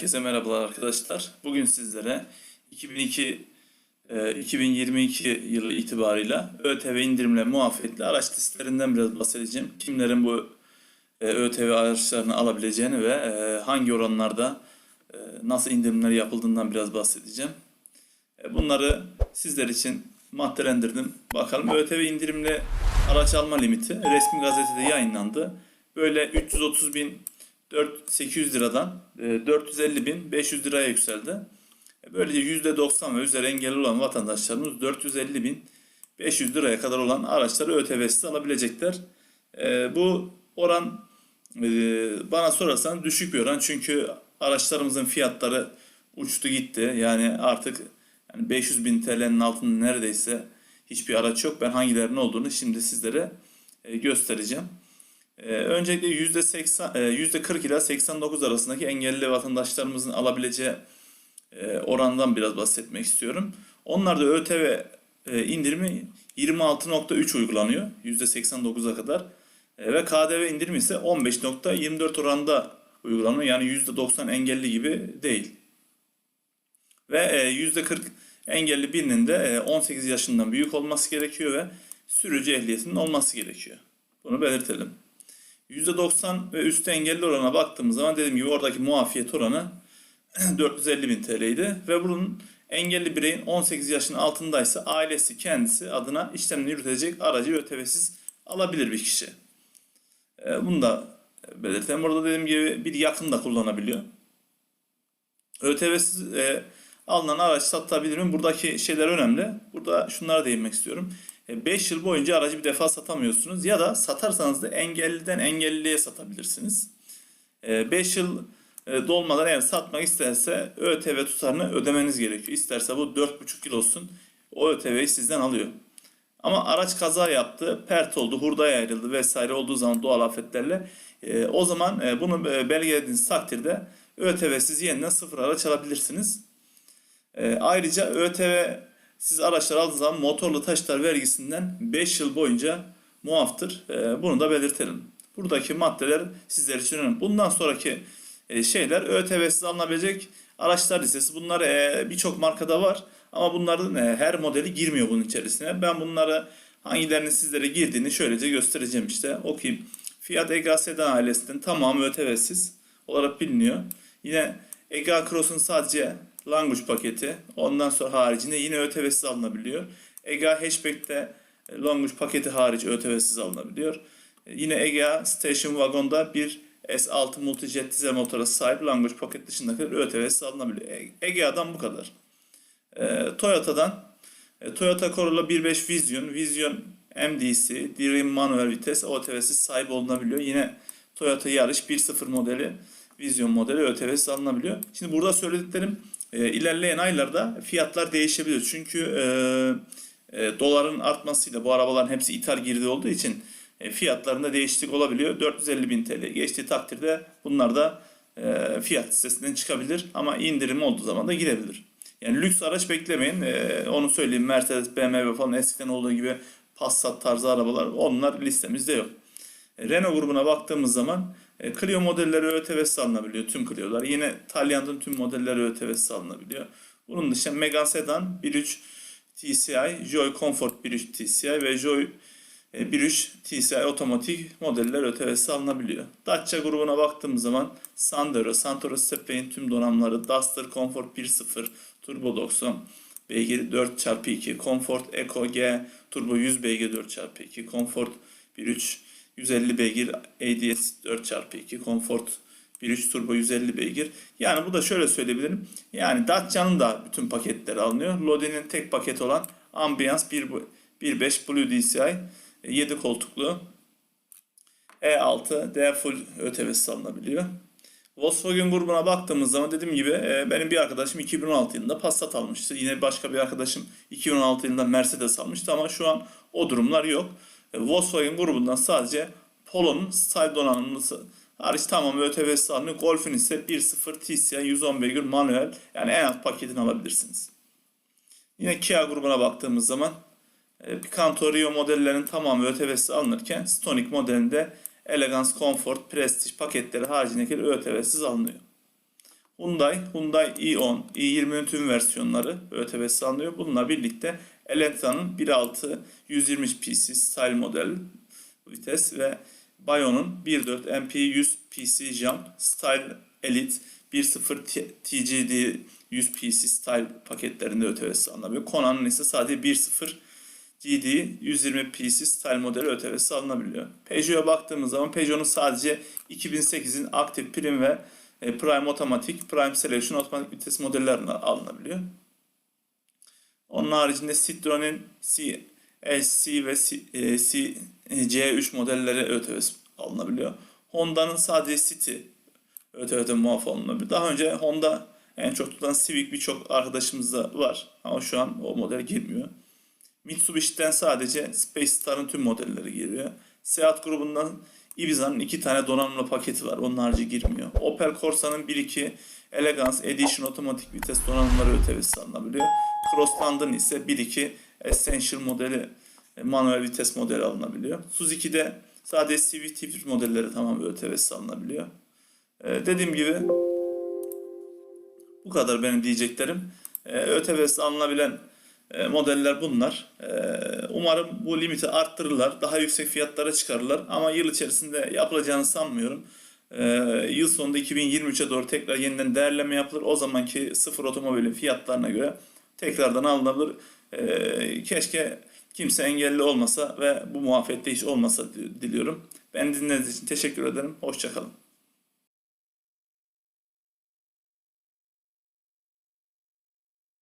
Herkese merhabalar arkadaşlar. Bugün sizlere 2002 e, 2022 yılı itibarıyla ÖTV indirimle muafiyetli araç listelerinden biraz bahsedeceğim. Kimlerin bu e, ÖTV araçlarını alabileceğini ve e, hangi oranlarda e, nasıl indirimler yapıldığından biraz bahsedeceğim. E, Bunları sizler için maddelendirdim. Bakalım ÖTV indirimli araç alma limiti resmi gazetede yayınlandı. Böyle 330 bin 4 800 liradan e, 450 bin 500 liraya yükseldi. E, Böylece %90 ve üzeri engelli olan vatandaşlarımız 450 bin 500 liraya kadar olan araçları ÖTV'siz alabilecekler. E, Bu oran e, bana sorarsan düşük bir oran çünkü araçlarımızın fiyatları uçtu gitti. Yani artık yani 500 bin TL'nin altında neredeyse hiçbir araç yok. Ben hangilerinin olduğunu şimdi sizlere e, göstereceğim. Ee, öncelikle %80, e, %40 ila 89 arasındaki engelli vatandaşlarımızın alabileceği e, orandan biraz bahsetmek istiyorum. Onlarda ÖTV e, indirimi 26.3 uygulanıyor %89'a kadar E, ve KDV indirimi ise 15.24 oranda uygulanıyor. Yani %90 engelli gibi değil. Ve e, %40 engelli birinin de e, 18 yaşından büyük olması gerekiyor ve sürücü ehliyetinin olması gerekiyor. Bunu belirtelim. %90 ve üstü engelli orana baktığımız zaman dediğim gibi oradaki muafiyet oranı 450 bin TL'ydi ve bunun engelli bireyin 18 yaşın altındaysa ailesi kendisi adına işlemini yürütecek aracı ÖTV'siz alabilir bir kişi. E, Bunu da belirtelim. Burada dediğim gibi bir yakın da kullanabiliyor. ÖTV'siz e, alınan araç satılabilir mi? Buradaki şeyler önemli. Burada şunlara değinmek istiyorum. 5 yıl boyunca aracı bir defa satamıyorsunuz ya da satarsanız da engelliden engelliye satabilirsiniz. 5 yıl e, dolmadan eğer satmak isterse ÖTV tutarını ödemeniz gerekiyor. İsterse bu 4,5 yıl olsun o ÖTV'yi sizden alıyor. Ama araç kaza yaptı, pert oldu, hurdaya ayrıldı vesaire olduğu zaman doğal afetlerle e, o zaman e, bunu belgelediğiniz takdirde ÖTV'siz yeniden sıfır araç alabilirsiniz. E, ayrıca ÖTV siz araçlar aldığınız zaman motorlu taşıtlar vergisinden 5 yıl boyunca muaftır. E, bunu da belirtelim. Buradaki maddeler sizler için önemli. Bundan sonraki e, şeyler ÖTV'siz alınabilecek araçlar listesi. Bunlar e, birçok markada var ama bunların e, her modeli girmiyor bunun içerisine. Ben bunları hangilerinin sizlere girdiğini şöylece göstereceğim işte. Okuyayım. Fiat Ega Sedan ailesinin tamamı ÖTV'siz olarak biliniyor. Yine Ega Cross'un sadece Language paketi. Ondan sonra haricinde yine ÖTV'siz alınabiliyor. Ega Hatchback'te Language paketi hariç ÖTV'siz alınabiliyor. Yine Ega Station Wagon'da bir S6 Multijet dizel motora sahip Language paket dışındakiler ÖTV'siz alınabiliyor. Egea'dan bu kadar. E, Toyota'dan e, Toyota Corolla 1.5 Vision, Vision MDC, Dream Manuel Vites ÖTV'siz sahip olunabiliyor. Yine Toyota Yaris 1.0 modeli Vision modeli ÖTV'siz alınabiliyor. Şimdi burada söylediklerim e, ilerleyen aylarda fiyatlar değişebilir. Çünkü e, e, doların artmasıyla bu arabaların hepsi ithal girdi olduğu için e, fiyatlarında değişiklik olabiliyor. 450 bin TL geçtiği takdirde bunlar da e, fiyat listesinden çıkabilir. Ama indirim olduğu zaman da girebilir. Yani lüks araç beklemeyin. E, onu söyleyeyim. Mercedes, BMW falan eskiden olduğu gibi Passat tarzı arabalar onlar listemizde yok. E, Renault grubuna baktığımız zaman e, Clio modelleri ÖTV'siz alınabiliyor. Tüm Clio'lar. Yine Taliant'ın tüm modelleri ÖTV'siz alınabiliyor. Bunun dışında Megane Sedan 1.3 TCI, Joy Comfort 1.3 TCI ve Joy 1.3 TCI otomatik modeller ÖTV'siz alınabiliyor. Dacia grubuna baktığımız zaman Sandero, Santoro Stepway'in tüm donanımları, Duster Comfort 1.0, Turbo 90, beygir 4x2, Comfort Eco G, Turbo 100 beygir 4x2, Comfort 1.3 150 beygir ADS 4x2 Comfort 1.3 turbo 150 beygir. Yani bu da şöyle söyleyebilirim. Yani Dacia'nın da bütün paketleri alınıyor. Lode'nin tek paket olan Ambiance 1.5 Blue DCI 7 koltuklu E6 D full ÖTV'siz alınabiliyor. Volkswagen grubuna baktığımız zaman dediğim gibi benim bir arkadaşım 2016 yılında Passat almıştı. Yine başka bir arkadaşım 2016 yılında Mercedes almıştı ama şu an o durumlar yok. Volkswagen grubundan sadece Polo'nun style donanımlısı hariç tamam ÖTV'si alınıyor. Golf'ün ise 1.0 TCI 110 beygir manuel yani en alt paketini alabilirsiniz. Yine Kia grubuna baktığımız zaman Picanto Rio modellerinin tamamı ÖTV'si alınırken Stonic modelinde Elegance, Comfort, Prestige paketleri haricindeki ÖTV'siz alınıyor. Hyundai, Hyundai i10, i20'nin tüm versiyonları ÖTV'si alınıyor. Bununla birlikte Elantra'nın 1.6 120 PC style model vites ve Bayo'nun 1.4 MP 100 PC Jam Style Elite 1.0 T- TGD 100 PC Style paketlerinde ÖTV'si alınabiliyor. Kona'nın ise sadece 1.0 GD 120 PC Style modeli ÖTV'si alınabiliyor. Peugeot'a baktığımız zaman Peugeot'un sadece 2008'in Active Prime ve e, Prime Automatic, Prime Selection otomatik vites modellerine alınabiliyor. Onun haricinde Citroen'in C, SC ve C, e, C, e, C3 modelleri ÖTV'si alınabiliyor. Honda'nın sadece City ÖTV'de muaf alınabiliyor. Daha önce Honda en çok tutulan Civic birçok arkadaşımızda var ama şu an o model girmiyor. Mitsubishi'den sadece Space Star'ın tüm modelleri giriyor. Seat grubundan Ibiza'nın iki tane donanımlı paketi var. Onun harici girmiyor. Opel Corsa'nın 1-2 Elegance Edition otomatik vites donanımları ÖTV'si alınabiliyor. Crossland'ın ise 1-2 Essential modeli e, manuel vites modeli alınabiliyor. Suzuki'de sadece CVT modelleri tamam ÖTV'si alınabiliyor. Ee, dediğim gibi bu kadar benim diyeceklerim. Ee, ÖTV'si alınabilen e, modeller bunlar. Ee, umarım bu limiti arttırırlar. Daha yüksek fiyatlara çıkarırlar. Ama yıl içerisinde yapılacağını sanmıyorum. Ee, yıl sonunda 2023'e doğru tekrar yeniden değerleme yapılır. O zamanki sıfır otomobilin fiyatlarına göre tekrardan alınabilir. Keşke kimse engelli olmasa ve bu muafiyette hiç olmasa di- diliyorum. Ben dinlediğiniz için teşekkür ederim. Hoşçakalın.